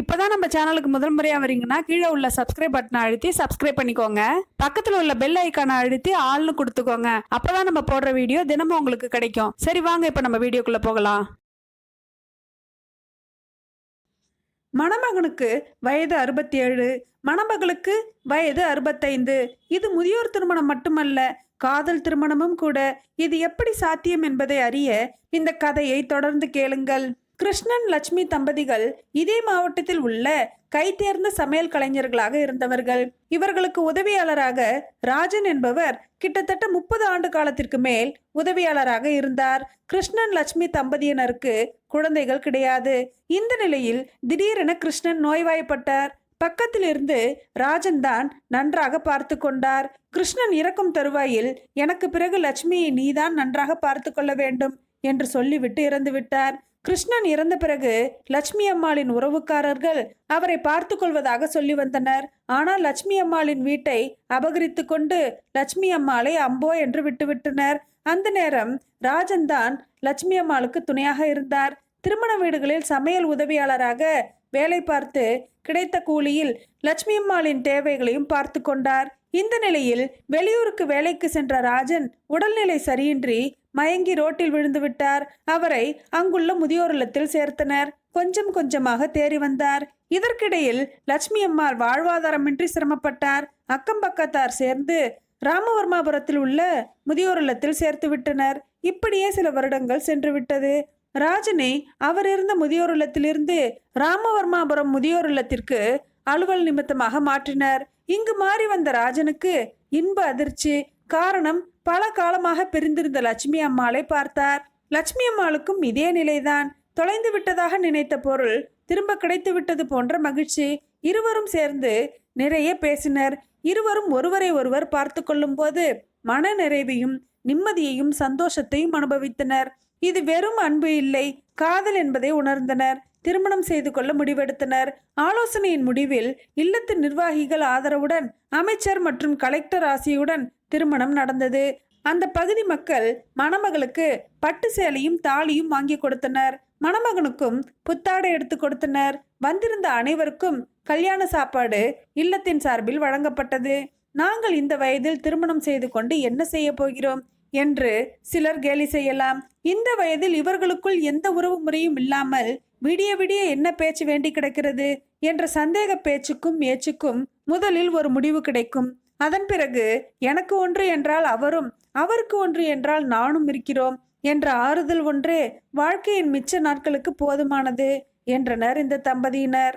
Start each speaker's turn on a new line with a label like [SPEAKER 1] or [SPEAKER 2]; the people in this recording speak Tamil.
[SPEAKER 1] இப்போதான் நம்ம சேனலுக்கு முதல் முறையாக வரீங்கன்னா கீழே உள்ள சப்ஸ்கிரைப் பட்டனை அழுத்தி சப்ஸ்கிரைப் பண்ணிக்கோங்க. பக்கத்தில் உள்ள பெல் ஐக்கானை அழுத்தி ஆள்னு கொடுத்துக்கோங்க. அப்போதான் நம்ம போடுற வீடியோ தினமும் உங்களுக்கு கிடைக்கும். சரி வாங்க இப்போ நம்ம வீடியோக்குள்ளே போகலாம். மணமகனுக்கு வயது அறுபத்தி ஏழு மணமகளுக்கு வயது அறுபத்தைந்து. இது முதியோர் திருமணம் மட்டுமல்ல காதல் திருமணமும் கூட. இது எப்படி சாத்தியம் என்பதை அறிய இந்த கதையை தொடர்ந்து கேளுங்கள். கிருஷ்ணன் லட்சுமி தம்பதிகள் இதே மாவட்டத்தில் உள்ள கைதேர்ந்த சமையல் கலைஞர்களாக இருந்தவர்கள். இவர்களுக்கு உதவியாளராக ராஜன் என்பவர் கிட்டத்தட்ட முப்பது ஆண்டு காலத்திற்கு மேல் உதவியாளராக இருந்தார். கிருஷ்ணன் லட்சுமி தம்பதியினருக்கு குழந்தைகள் கிடையாது. இந்த நிலையில் திடீரென கிருஷ்ணன் நோய்வாய்ப்பட்டார். பக்கத்திலிருந்து ராஜன் தான் நன்றாக பார்த்து கொண்டார். கிருஷ்ணன் இறக்கும் தருவாயில் எனக்கு பிறகு லட்சுமியை நீதான் நன்றாக பார்த்து கொள்ள வேண்டும் என்று சொல்லிவிட்டு இறந்து விட்டார் கிருஷ்ணன் இறந்த பிறகு லட்சுமி அம்மாளின் உறவுக்காரர்கள் அவரை பார்த்து கொள்வதாக சொல்லி வந்தனர். ஆனால் லட்சுமி அம்மாளின் வீட்டை அபகரித்து கொண்டு லட்சுமி அம்மாளை அம்போ என்று விட்டுவிட்டனர் அந்த நேரம் ராஜன் தான் லட்சுமி அம்மாளுக்கு துணையாக இருந்தார். திருமண வீடுகளில் சமையல் உதவியாளராக வேலை பார்த்து கிடைத்த கூலியில் லட்சுமி அம்மாளின் தேவைகளையும் பார்த்து கொண்டார். இந்த நிலையில் வெளியூருக்கு வேலைக்கு சென்ற ராஜன் உடல்நிலை சரியின்றி மயங்கி ரோட்டில் விழுந்து விட்டார். அவரை அங்குள்ள முதியோர் இல்லத்தில் சேர்த்தனர். கொஞ்சம் கொஞ்சமாக தேறி வந்தார். இதற்கிடையில் லட்சுமி அம்மாள் வாழ்வாதாரமின்றி சிரமப்பட்டார். அக்கம் பக்கத்தார் சேர்ந்து ராமவர்மாபுரத்தில் உள்ள முதியோர் இல்லத்தில் சேர்த்து விட்டனர். இப்படியே சில வருடங்கள் சென்று விட்டது. ராஜனை அவர் இருந்த முதியோர் இல்லத்திலிருந்து ராமவர்மாபுரம் முதியோர் இல்லத்திற்கு அலுவல் நிமித்தமாக மாற்றினர். இங்கு மாறி வந்த ராஜனுக்கு இன்ப அதிர்ச்சி. காரணம் பல காலமாக பிரிந்திருந்த லட்சுமி அம்மாளை பார்த்தார். லட்சுமி அம்மாளுக்கும் இதே நிலைதான். தொலைந்து விட்டதாக நினைத்த பொருள் திரும்ப கிடைத்து விட்டது போன்ற மகிழ்ச்சி. இருவரும் சேர்ந்து நிறைய பேசினர். இருவரும் ஒருவரை ஒருவர் பார்த்து கொள்ளும் போது மன நிறைவையும் நிம்மதியையும் சந்தோஷத்தையும் அனுபவித்தனர். இது வெறும் அன்பு இல்லை காதல் என்பதை உணர்ந்தனர். திருமணம் செய்து கொள்ள முடிவெடுத்தனர். ஆலோசனையின் முடிவில் இல்லத்து நிர்வாகிகள் ஆதரவுடன் அமைச்சர் மற்றும் கலெக்டர் ஆசியுடன் திருமணம் நடந்தது. அந்த பகுதி மக்கள் மணமகளுக்கு பட்டு சேலையும் தாலியும் வாங்கி கொடுத்தனர். மணமகனுக்கும் புத்தாடை எடுத்து கொடுத்தனர். வந்திருந்த அனைவருக்கும் கல்யாண சாப்பாடு இல்லத்தின் சார்பில் வழங்கப்பட்டது. நாங்கள் இந்த வயதில் திருமணம் செய்து கொண்டு என்ன செய்ய போகிறோம்? என்று சிலர் கேலி செய்யலாம். இந்த வயதில் இவர்களுக்குள் எந்த உறவு முறையும் இல்லாமல் விடிய விடிய என்ன பேச்சு வேண்டி கிடக்கிறது என்ற சந்தேக பேச்சுக்கும் ஏச்சுக்கும் முதலில் ஒரு முடிவு கிடைக்கும். அதன் பிறகு எனக்கு ஒன்று என்றால் அவரும் அவருக்கு ஒன்று என்றால் நானும் இருக்கிறோம் என்ற ஆறுதல் ஒன்றே வாழ்க்கையின் மிச்ச நாட்களுக்கு போதுமானது என்றனர் இந்த தம்பதியினர்.